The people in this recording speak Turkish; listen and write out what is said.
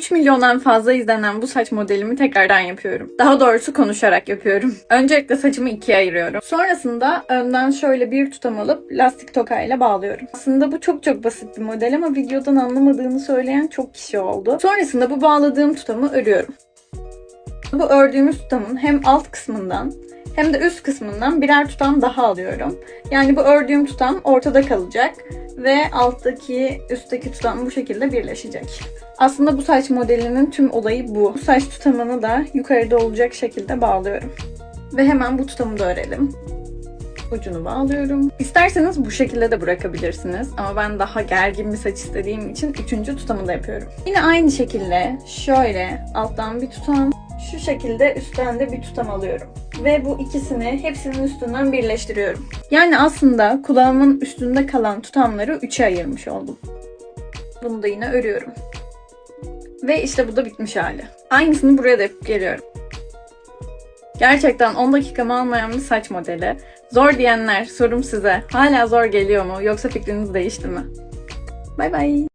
3 milyondan fazla izlenen bu saç modelimi tekrardan yapıyorum. Daha doğrusu konuşarak yapıyorum. Öncelikle saçımı ikiye ayırıyorum. Sonrasında önden şöyle bir tutam alıp lastik tokayla bağlıyorum. Aslında bu çok çok basit bir model ama videodan anlamadığını söyleyen çok kişi oldu. Sonrasında bu bağladığım tutamı örüyorum. Bu ördüğümüz tutamın hem alt kısmından hem de üst kısmından birer tutam daha alıyorum. Yani bu ördüğüm tutam ortada kalacak ve alttaki üstteki tutam bu şekilde birleşecek. Aslında bu saç modelinin tüm olayı bu. Bu saç tutamını da yukarıda olacak şekilde bağlıyorum. Ve hemen bu tutamı da örelim. Ucunu bağlıyorum. İsterseniz bu şekilde de bırakabilirsiniz. Ama ben daha gergin bir saç istediğim için üçüncü tutamı da yapıyorum. Yine aynı şekilde şöyle alttan bir tutam, şu şekilde üstten de bir tutam alıyorum. Ve bu ikisini hepsinin üstünden birleştiriyorum. Yani aslında kulağımın üstünde kalan tutamları üçe ayırmış oldum. Bunu da yine örüyorum. Ve işte bu da bitmiş hali. Aynısını buraya da yapıp geliyorum. Gerçekten 10 dakikamı almayan bir saç modeli. Zor diyenler sorum size. Hala zor geliyor mu yoksa fikriniz değişti mi? Bay bay.